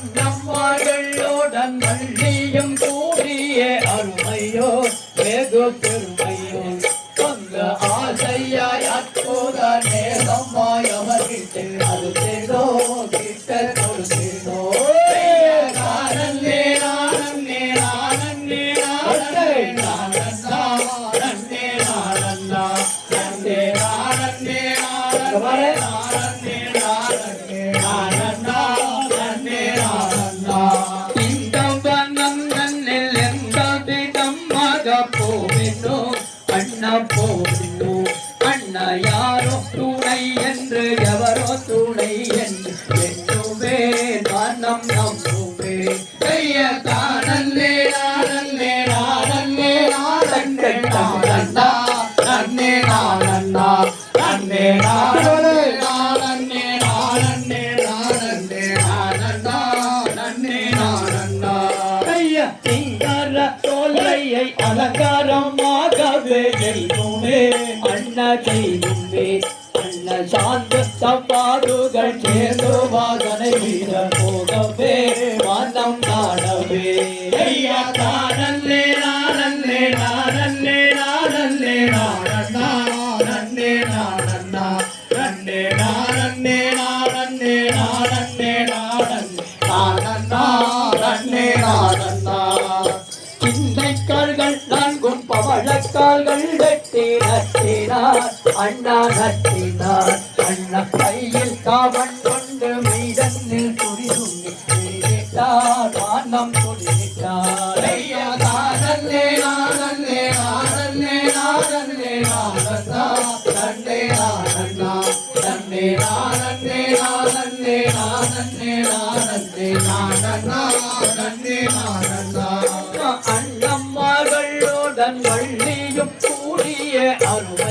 அண்ணம்மார்களுடன் வள்ளியும் கூடிய அருமையோ வெகு பெருமையோ. அந்த ஆசையாய் அற்புத நேசம்மாய் அவர்கிட்ட அது தேடோ கிட்ட கொடுத்தேனோ நானே நானே நானே போவினோ அண்ணா போவினோ அண்ணா யாரோ துணை என்று எவரோ துணை என்று என்னுமே மனம் நம்புமே. கைய தானல்லே நானல்லே நானல்லே நானல்லே நானண்ணா நன்னே நானண்ணா நன்னே நானல்லே நானன்னே நன்னே தோல்லையை அலங்காரமாகவே செய்யுமே அண்ணா செய்யுமே அண்ண சாந்த சப்பாடுகள் சேர்ந்து வாகனை வீர போகவே மனம் நாடவே ஐயா தானல்லே நானல்லே நானல்லே நானல்லே நானண்ணா நன்னே நானண்ணா நன்னே நானன்னே நானன்னே நானன்னே நானன் நானண்ணா நன்னே நானண்ணா நட்டினார் அண்ணா கையில் காவன் கொண்டு மீதனில் துரிதுங்கி துரிவிட்டார் வானம் துரிவிட்டார் ஐயா நானல்லே நானல்லே நானந்தா நன்னே நானண்ணா நன்னே நானன்னே நானன்னே நானன்னே நானன்னே நானண்ணா நன்னே நானண்ணா அண்ணம்மார்களுடன் வள்ளியும் கூடிய அருமையோ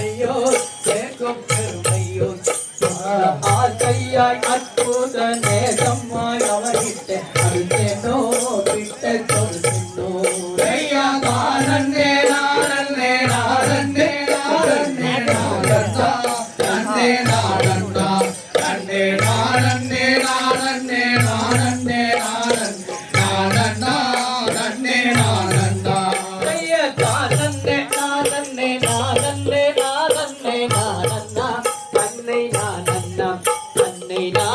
ஆசையாய் அற்புத நேசம்மாய் அவர்கிட்ட அழுத்தேனோ விட்ட கொடுத்தோ ஐயா நானே நானே நானே நானந்தா நன்னே நானந்தா நன்னே நானே நானே நானே நானன் நானந்தா நன்னே நானந்தா ஐயா நானே நானே நானே நன்னை